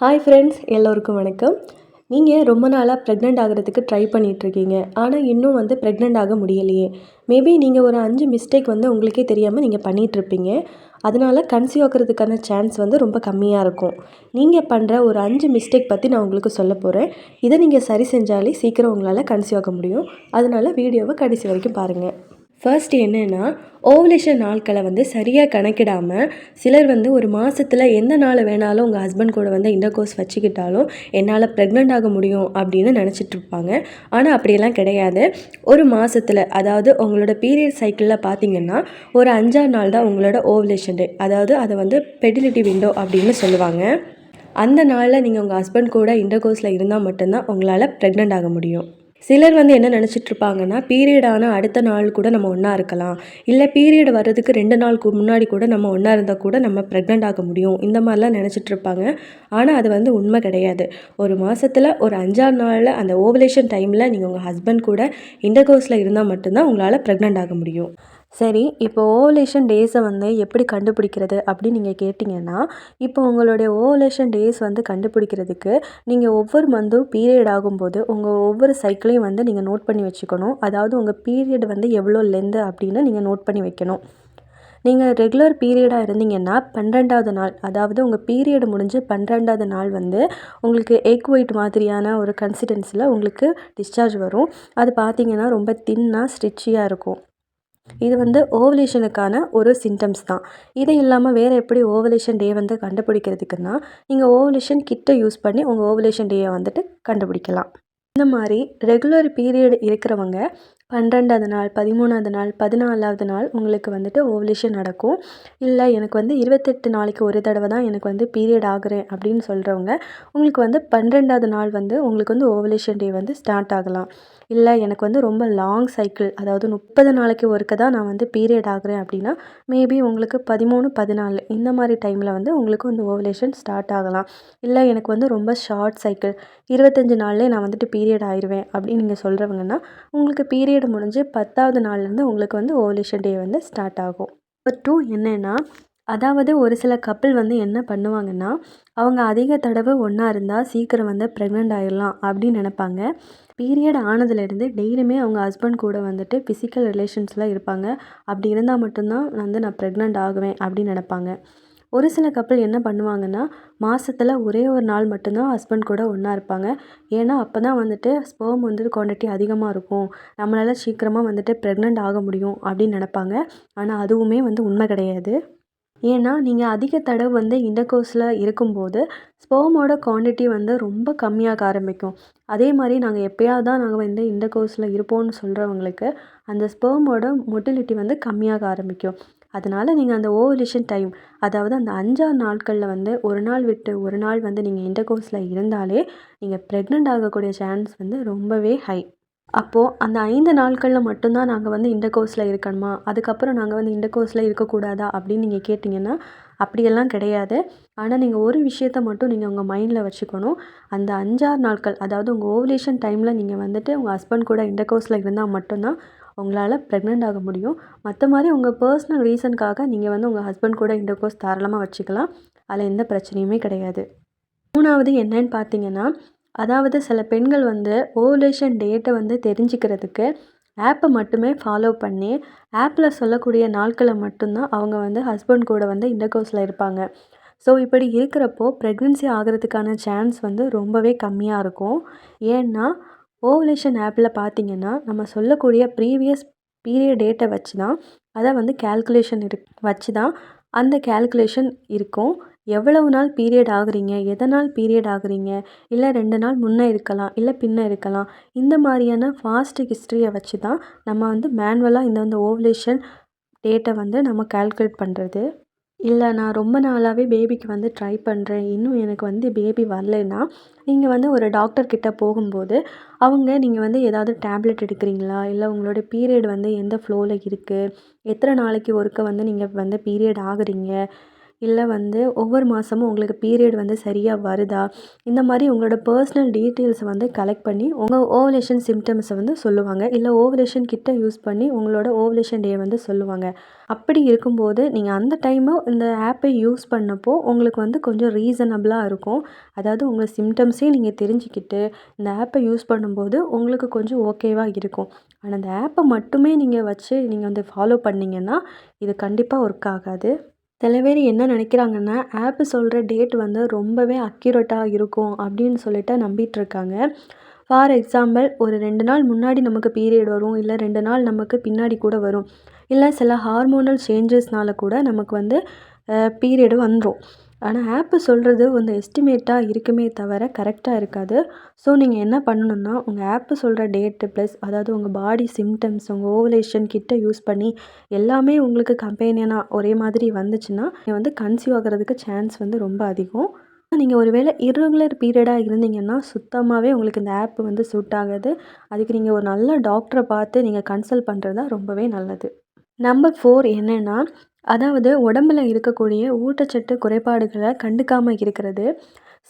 Hi friends எல்லோருக்கும் வணக்கம். நீங்கள் ரொம்ப நாளாக ப்ரெக்னென்ட் ஆகிறதுக்கு ட்ரை பண்ணிகிட்ருக்கீங்க ஆனால் இன்னும் வந்து ப்ரெக்னென்ட் ஆக முடியலையே. மேபி நீங்கள் ஒரு அஞ்சு மிஸ்டேக் வந்து உங்களுக்கே தெரியாமல் நீங்கள் பண்ணிகிட்ருப்பீங்க அதனால் கன்சீவ் ஆகிறதுக்கான சான்ஸ் வந்து ரொம்ப கம்மியாக இருக்கும். நீங்கள் பண்ணுற ஒரு அஞ்சு மிஸ்டேக் பற்றி நான் உங்களுக்கு சொல்ல போகிறேன் இதை நீங்கள் சரி செஞ்சாலே சீக்கிரம் உங்களால் கன்சீவ் ஆக முடியும். அதனால் வீடியோவை கடைசி வரைக்கும் பாருங்கள் ஃபர்ஸ்ட் என்னென்னா ஓவலேஷன் நாட்களை வந்து சரியாக கணக்கிடாமல் சிலர் வந்து ஒரு மாதத்தில் எந்த நாள் வேணாலும் உங்கள் ஹஸ்பண்ட் கூட வந்து இன்டர்கோர்ஸ் வச்சுக்கிட்டாலும் என்னால் ப்ரெக்னென்ட் ஆக முடியும் அப்படின்னு நினச்சிட்டு இருப்பாங்க ஆனால் அப்படியெல்லாம் கிடையாது. ஒரு மாதத்தில் அதாவது உங்களோட பீரியட் சைக்கிளில் பார்த்தீங்கன்னா ஒரு அஞ்சாறு நாள் தான் உங்களோட ஓவலேஷன் டே அதாவது அதை வந்து பெடிலிட்டி விண்டோ அப்படின்னு சொல்லுவாங்க. அந்த நாளில் நீங்கள் உங்கள் ஹஸ்பண்ட் கூட இன்டர்கோர்ஸில் இருந்தால் மட்டும்தான் உங்களால் ப்ரெக்னென்ட் ஆக முடியும். சிலர் வந்து என்ன நினச்சிட்டு இருப்பாங்கன்னா பீரியட் ஆனால் அடுத்த நாள் கூட நம்ம ஒன்றா இருக்கலாம். இல்லை பீரியட் வர்றதுக்கு ரெண்டு நாளுக்கு முன்னாடி கூட நம்ம ஒன்றா இருந்தால் கூட நம்ம ப்ரெக்னென்ட் ஆக முடியும். இந்த மாதிரிலாம் நினச்சிட்டு இருப்பாங்க ஆனால் அது வந்து உண்மை கிடையாது. ஒரு மாதத்தில் ஒரு அஞ்சாறு நாளில் அந்த ஓவலேஷன் டைமில் நீங்கள் உங்கள் ஹஸ்பண்ட் கூட இன்டர்கோர்ஸில் இருந்தால் மட்டும்தான் உங்களால் ப்ரெக்னென்ட் ஆக முடியும். சரி இப்போ ஓவலேஷன் டேஸை வந்து எப்படி கண்டுபிடிக்கிறது அப்படின்னு நீங்கள் கேட்டிங்கன்னா இப்போ உங்களுடைய ஓவலேஷன் டேஸ் வந்து கண்டுபிடிக்கிறதுக்கு நீங்கள் ஒவ்வொரு மந்தும் பீரியட் ஆகும்போது உங்கள் ஒவ்வொரு சைக்கிளையும் வந்து நீங்கள் நோட் பண்ணி வச்சுக்கணும். அதாவது உங்கள் பீரியட் வந்து எவ்வளோ லென்த்து அப்படின்னு நீங்கள் நோட் பண்ணி வைக்கணும். நீங்கள் ரெகுலர் பீரியடாக இருந்தீங்கன்னா பன்னிரெண்டாவது நாள் அதாவது உங்கள் பீரியட் முடிஞ்சு பன்னிரெண்டாவது நாள் வந்து உங்களுக்கு எக் ஒயிட் மாதிரியான ஒரு கன்சிடென்ஸில் உங்களுக்கு டிஸ்சார்ஜ் வரும். அது பார்த்தீங்கன்னா ரொம்ப தின்னாக ஸ்ட்ரிச்சியாக இருக்கும். இது வந்து ஓவலேஷனுக்கான ஒரு சிம்டம்ஸ் தான். இது இல்லாமல் வேறு எப்படி ஓவலேஷன் டே வந்து கண்டுபிடிக்கிறதுக்குன்னா நீங்கள் ஓவலேஷன் கிட்டே யூஸ் பண்ணி உங்கள் ஓவலேஷன் டேயை வந்துட்டு கண்டுபிடிக்கலாம். இந்த மாதிரி ரெகுலர் பீரியட் இருக்கிறவங்க பன்னெண்டாவது நாள் பதிமூணாவது நாள் பதினாலாவது நாள் உங்களுக்கு வந்துட்டு ஓவலேஷன் நடக்கும். இல்லை எனக்கு வந்து இருபத்தெட்டு நாளைக்கு ஒரு தடவை தான் எனக்கு வந்து பீரியட் ஆகுறேன் அப்படின்னு சொல்கிறவங்க உங்களுக்கு வந்து பன்னெண்டாவது நாள் வந்து உங்களுக்கு வந்து ஓவலேஷன் டே வந்து ஸ்டார்ட் ஆகலாம். இல்லை எனக்கு வந்து ரொம்ப லாங் சைக்கிள் அதாவது முப்பது நாளைக்கு ஒருக்க தான் நான் வந்து பீரியட் ஆகுறேன் அப்படின்னா மேபி உங்களுக்கு பதிமூணு பதினாலு இந்த மாதிரி டைமில் வந்து உங்களுக்கு வந்து ஓவலேஷன் ஸ்டார்ட் ஆகலாம். இல்லை எனக்கு வந்து ரொம்ப ஷார்ட் சைக்கிள் இருபத்தஞ்சி நாள்லேயே நான் வந்துட்டு பீரியட் ஆயிடுவேன் அப்படின்னு நீங்கள் சொல்கிறவங்கன்னா உங்களுக்கு பீரியட் பீரியட் முடிஞ்சு பத்தாவது நாள்லேருந்து உங்களுக்கு வந்து ஓவலேஷன் டே வந்து ஸ்டார்ட் ஆகும். நம்பர் டூ என்னென்னா அதாவது ஒரு சில கப்பிள் வந்து என்ன பண்ணுவாங்கன்னா அவங்க அதிக தடவை ஒன்றா இருந்தால் சீக்கிரம் வந்து ப்ரெக்னென்ட் ஆகிடலாம் அப்படின்னு நினப்பாங்க. பீரியட் ஆனதுலேருந்து டெய்லியுமே அவங்க ஹஸ்பண்ட் கூட வந்துட்டு ஃபிசிக்கல் ரிலேஷன்ஸ்லாம் இருப்பாங்க. அப்படி இருந்தால் மட்டும்தான் வந்து நான் ப்ரெக்னென்ட் ஆகுவேன் அப்படின்னு நினப்பாங்க. ஒரு சில கப்பிள் என்ன பண்ணுவாங்கன்னா மாதத்தில் ஒரே ஒரு நாள் மட்டும்தான் ஹஸ்பண்ட் கூட ஒன்றா இருப்பாங்க. ஏன்னா அப்போ தான் வந்துட்டு ஸ்பெர்ம் வந்து குவான்டிட்டி அதிகமாக இருக்கும். நம்மளால் சீக்கிரமாக வந்துட்டு ப்ரெக்னென்ட் ஆக முடியும் அப்படின்னு நினப்பாங்க. ஆனால் அதுவுமே வந்து உண்மை கிடையாது. ஏன்னா நீங்கள் அதிக தடவை வந்து இன்டர்கோர்ஸில் இருக்கும்போது ஸ்பெர்மோட குவான்டிட்டி வந்து ரொம்ப கம்மியாக ஆரம்பிக்கும். அதே மாதிரி நாங்கள் எப்போயாவது தான் நாங்கள் வந்து இன்டர்கோர்ஸில் இருப்போம்னு சொல்கிறவங்களுக்கு அந்த ஸ்பெர்மோட மொட்டிலிட்டி வந்து கம்மியாக ஆரம்பிக்கும். அதனால் நீங்கள் அந்த ஓவலேஷன் டைம் அதாவது அந்த அஞ்சாறு நாட்களில் வந்து ஒரு நாள் விட்டு ஒரு நாள் வந்து நீங்கள் இன்டர்கோர்ஸில் இருந்தாலே நீங்கள் ப்ரெக்னென்ட் ஆகக்கூடிய சான்ஸ் வந்து ரொம்பவே ஹை அப்போது அந்த ஐந்து நாட்களில் மட்டும்தான் நாங்கள் வந்து இன்டர்கோர்ஸில் இருக்கணுமா? அதுக்கப்புறம் நாங்கள் வந்து இன்டர்கோர்ஸில் இருக்கக்கூடாதா? அப்படின்னு நீங்கள் கேட்டிங்கன்னா அப்படியெல்லாம் கிடையாது. ஆனால் நீங்கள் ஒரு விஷயத்த மட்டும் நீங்கள் உங்கள் மைண்டில் வச்சுக்கணும். அந்த அஞ்சாறு நாட்கள் அதாவது உங்கள் ஓவலேஷன் டைமில் நீங்கள் வந்துட்டு உங்கள் ஹஸ்பண்ட் கூட இன்டர்கோர்ஸில் இருந்தால் மட்டும்தான் உங்களால் ப்ரெக்னென்ட் ஆக முடியும். மற்ற மாதிரி உங்கள் பர்சனல் ரீசனுக்காக நீங்கள் வந்து உங்கள் ஹஸ்பண்ட் கூட இன்டர்கோர்ஸ் தாராளமாக வச்சுக்கலாம். அதில் எந்த பிரச்சனையுமே கிடையாது. மூணாவது என்னன்னு பார்த்தீங்கன்னா அதாவது சில பெண்கள் வந்து ஓவலேஷன் டேட்டை வந்து தெரிஞ்சுக்கிறதுக்கு ஆப்பை மட்டுமே ஃபாலோ பண்ணி ஆப்பில் சொல்லக்கூடிய நாட்களை மட்டும்தான் அவங்க வந்து ஹஸ்பண்ட் கூட வந்து இன்டர்கோர்ஸில் இருப்பாங்க. ஸோ இப்படி இருக்கிறப்போ ப்ரெக்னென்சி ஆகிறதுக்கான சான்ஸ் வந்து ரொம்பவே கம்மியாக இருக்கும். ஏன்னா ஓவலேஷன் ஆப்பில் பார்த்தீங்கன்னா நம்ம சொல்லக்கூடிய ப்ரீவியஸ் பீரியட் டேட்டை வச்சு தான் அதை வந்து கேல்குலேஷன் இரு வச்சு தான் அந்த கேல்குலேஷன் இருக்கும். எவ்வளவு நாள் பீரியட் ஆகுறீங்க? எதனால் பீரியட் ஆகுறீங்க? இல்லை ரெண்டு நாள் முன்னே இருக்கலாம் இல்லை பின்னே இருக்கலாம். இந்த மாதிரியான ஃபாஸ்ட் ஹிஸ்ட்ரியை வச்சு தான் நம்ம வந்து மேனுவலாக இந்த வந்து ஓவலேஷன் டேட்டை வந்து நம்ம கால்குலேட் பண்ணுறது இல்லை நான் ரொம்ப நாளாகவே பேபிக்கு வந்து ட்ரை பண்ணுறேன் இன்னும் எனக்கு வந்து பேபி வரலைன்னா நீங்கள் வந்து ஒரு டாக்டர்கிட்ட போகும்போது அவங்க நீங்கள் வந்து ஏதாவது டேப்லெட் எடுக்கிறீங்களா? இல்லை உங்களோட பீரியட் வந்து எந்த ஃப்ளோவில் இருக்குது எத்தனை நாளைக்கு ஒருக்க வந்து நீங்கள் வந்து பீரியட் ஆகுறீங்க? இல்லை வந்து ஒவ்வொரு மாதமும் உங்களுக்கு பீரியட் வந்து சரியாக வருதா? இந்த மாதிரி உங்களோட பர்சனல் டீட்டெயில்ஸை வந்து கலெக்ட் பண்ணி உங்கள் ஓவலேஷன் சிம்டம்ஸை வந்து சொல்லுவாங்க. இல்லை ஓவலேஷன் கிட்ட யூஸ் பண்ணி உங்களோட ஓவலேஷன் டே வந்து சொல்லுவாங்க. அப்படி இருக்கும்போது நீங்கள் அந்த டைமு இந்த ஆப்பை யூஸ் பண்ணப்போ உங்களுக்கு வந்து கொஞ்சம் ரீசனபிளாக இருக்கும். அதாவது உங்கள் சிம்டம்ஸே நீங்கள் தெரிஞ்சுக்கிட்டு இந்த ஆப்பை யூஸ் பண்ணும்போது உங்களுக்கு கொஞ்சம் ஓகேவாக இருக்கும். ஆனால் அந்த ஆப்பை மட்டுமே நீங்கள் வச்சு நீங்கள் வந்து ஃபாலோ பண்ணிங்கன்னா இது கண்டிப்பாக ஒர்க் ஆகாது. சில பேர் என்ன நினைக்கிறாங்கன்னா ஆப்பு சொல்கிற டேட் வந்து ரொம்பவே அக்யூரேட்டாக இருக்கும் அப்படின்னு சொல்லிட்டு நம்பிட்டு இருக்காங்க. ஃபார் எக்ஸாம்பிள் ஒரு ரெண்டு நாள் முன்னாடி நமக்கு பீரியட் வரும் இல்லை ரெண்டு நாள் நமக்கு பின்னாடி கூட வரும் இல்லை சில ஹார்மோனல் சேஞ்சஸ்னால கூட நமக்கு வந்து பீரியடு வந்துடும் ஆனால் ஆப்பு சொல்கிறது வந்து எஸ்டிமேட்டாக இருக்குமே தவிர கரெக்டாக இருக்காது. ஸோ நீங்கள் என்ன பண்ணணுன்னா உங்கள் ஆப்பு சொல்கிற டேட்டு ப்ளஸ் அதாவது உங்கள் பாடி சிம்டம்ஸ் உங்கள் ஓவலேஷன் கிட்ட யூஸ் பண்ணி எல்லாமே உங்களுக்கு கம்பெனியனாக ஒரே மாதிரி வந்துச்சுன்னா நீங்கள் வந்து கன்சீவ் ஆகிறதுக்கு சான்ஸ் வந்து ரொம்ப அதிகம். நீங்கள் ஒரு வேளை இர்ரெகுலர் பீரியடாக இருந்தீங்கன்னா சுத்தமாகவே உங்களுக்கு இந்த ஆப் வந்து சூட் ஆகாது. அதுக்கு நீங்கள் ஒரு நல்ல டாக்டரை பார்த்து நீங்கள் கன்சல்ட் பண்ணுறது தான் ரொம்பவே நல்லது. நம்பர் ஃபோர் என்னென்னா அதாவது உடம்புல இருக்கக்கூடிய ஊட்டச்சத்து குறைபாடுகளை கண்டுக்காமல் இருக்கிறது.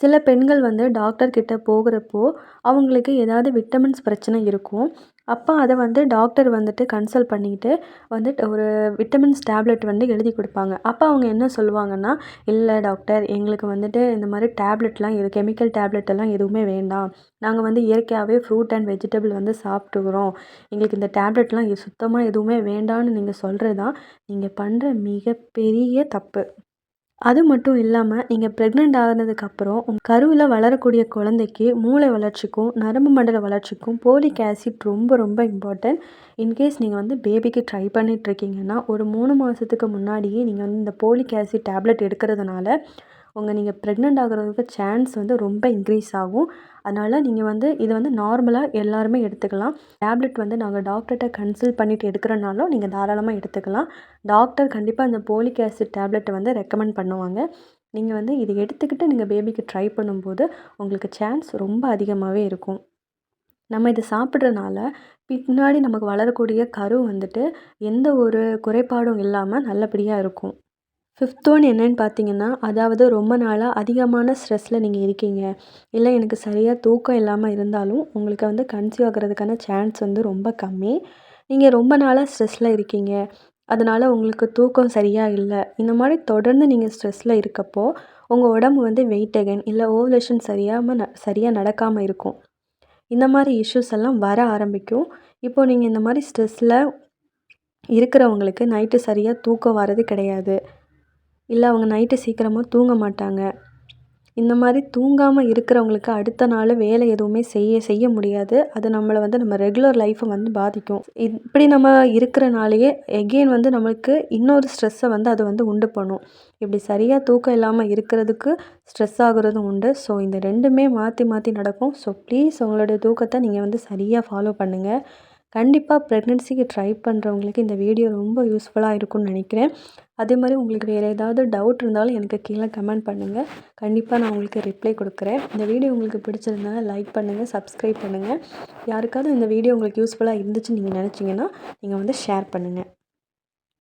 சில பெண்கள் வந்து டாக்டர்கிட்ட போகிறப்போ அவங்களுக்கு ஏதாவது விட்டமின்ஸ் பிரச்சனை இருக்கும். அப்போ அதை வந்து டாக்டர் வந்துட்டு கன்சல்ட் பண்ணிக்கிட்டு வந்துட்டு ஒரு விட்டமின்ஸ் டேப்லெட் வந்து எழுதி கொடுப்பாங்க. அப்போ அவங்க என்ன சொல்லுவாங்கன்னா இல்லை டாக்டர் எங்களுக்கு வந்துட்டு இந்த மாதிரி டேப்லெட்லாம் எது கெமிக்கல் டேப்லெட் எல்லாம் எதுவுமே வேண்டாம். நாங்கள் வந்து இயற்கையாகவே ஃப்ரூட் அண்ட் வெஜிடபிள் வந்து சாப்பிட்டுக்கிறோம். எங்களுக்கு இந்த டேப்லெட்லாம் சுத்தமாக எதுவுமே வேண்டாம்னு நீங்கள் சொல்கிறது தான் நீங்கள் பண்ணுற மிகப்பெரிய தப்பு. அது மட்டும் இல்லாமல் நீங்கள் ப்ரெக்னென்ட் ஆனதுக்கப்புறம் உங்கள் கருவில் வளரக்கூடிய குழந்தைக்கு மூளை வளர்ச்சிக்கும் நரம்பு மண்டல வளர்ச்சிக்கும் போலிக் ஆசிட் ரொம்ப ரொம்ப இம்பார்ட்டன்ட் இன்கேஸ் நீங்கள் வந்து பேபிக்கு ட்ரை பண்ணிகிட்ருக்கீங்கன்னா ஒரு மூணு மாதத்துக்கு முன்னாடியே நீங்கள் வந்து இந்த போலிக் ஆசிட் டேப்லெட் எடுக்கிறதுனால உங்கள் நீங்கள் ப்ரெக்னென்ட் ஆகிறதுக்கு சான்ஸ் வந்து ரொம்ப இன்க்ரீஸ் ஆகும். அதனால் நீங்கள் வந்து இதை வந்து நார்மலாக எல்லாருமே எடுத்துக்கலாம். டேப்லெட் வந்து நாங்கள் டாக்டர்கிட்ட கன்சல்ட் பண்ணிவிட்டு எடுக்கிறனாலும் நீங்கள் தாராளமாக எடுத்துக்கலாம். டாக்டர் கண்டிப்பாக அந்த போலிக் ஆசிட் டேப்லெட்டை வந்து ரெக்கமெண்ட் பண்ணுவாங்க. நீங்கள் வந்து இதை எடுத்துக்கிட்டு நீங்கள் பேபிக்கு ட்ரை பண்ணும்போது உங்களுக்கு சான்ஸ் ரொம்ப அதிகமாகவே இருக்கும். நம்ம இதை சாப்பிட்றனால பின்னாடி நமக்கு வளரக்கூடிய கரு வந்துட்டு எந்த ஒரு குறைபாடும் இல்லாமல் நல்லபடியாக இருக்கும். ஃபிஃப்த் ஒன் என்னென்னு பார்த்தீங்கன்னா அதாவது ரொம்ப நாளாக அதிகமான ஸ்ட்ரெஸ்ஸில் நீங்கள் இருக்கீங்க. இல்லை எனக்கு சரியாக தூக்கம் இல்லாமல் இருந்தாலும் உங்களுக்கு வந்து கன்சீவ் ஆகிறதுக்கான சான்ஸ் வந்து ரொம்ப கம்மி. நீங்கள் ரொம்ப நாளாக ஸ்ட்ரெஸ்ஸில் இருக்கீங்க. அதனால் உங்களுக்கு தூக்கம் சரியாக இல்லை. இந்த மாதிரி தொடர்ந்து நீங்கள் ஸ்ட்ரெஸ்ஸில் இருக்கப்போ உங்கள் உடம்பு வந்து வெயிட் அகைன் இல்லை ஓவலேஷன் சரியாமல் ந சரியாக நடக்காமல் இருக்கும். இந்த மாதிரி இஷ்யூஸ் எல்லாம் வர ஆரம்பிக்கும். இப்போது நீங்கள் இந்த மாதிரி ஸ்ட்ரெஸ்ஸில் இருக்கிறவங்களுக்கு நைட்டு சரியாக தூக்கம் வரது கிடையாது. இல்லை அவங்க நைட்டு சீக்கிரமாக தூங்க மாட்டாங்க. இந்த மாதிரி தூங்காமல் இருக்கிறவங்களுக்கு அடுத்த நாள் வேலை எதுவுமே செய்ய செய்ய முடியாது. அது நம்மளை வந்து நம்ம ரெகுலர் லைஃப்பை வந்து பாதிக்கும். இப்படி நம்ம இருக்கிறனாலேயே எகெயின் வந்து நம்மளுக்கு இன்னொரு ஸ்ட்ரெஸ்ஸை வந்து அது வந்து உண்டு பண்ணும். இப்படி சரியாக தூக்கம் இல்லாமல் இருக்கிறதுக்கு ஸ்ட்ரெஸ் ஆகுறதும் உண்டு. ஸோ இந்த ரெண்டுமே மாற்றி மாற்றி நடக்கும். ஸோ ப்ளீஸ் உங்களுடைய தூக்கத்தை நீங்கள் வந்து சரியாக ஃபாலோ பண்ணுங்கள் கண்டிப்பாக ப்ரெக்னென்சிக்கு ட்ரை பண்ணுறவங்களுக்கு இந்த வீடியோ ரொம்ப யூஸ்ஃபுல்லாக இருக்கும்னு நினைக்கிறேன். அதே மாதிரி உங்களுக்கு வேறு ஏதாவது டவுட் இருந்தாலும் எனக்கு கீழே கமெண்ட் பண்ணுங்கள் கண்டிப்பாக நான் உங்களுக்கு ரிப்ளை கொடுக்குறேன். இந்த வீடியோ உங்களுக்கு பிடிச்சிருந்தாலும் லைக் பண்ணுங்கள் சப்ஸ்கிரைப் பண்ணுங்கள் யாருக்காவது இந்த வீடியோ உங்களுக்கு யூஸ்ஃபுல்லாக இருந்துச்சுன்னு நீங்கள் நினச்சிங்கன்னா நீங்கள் வந்து ஷேர் பண்ணுங்கள்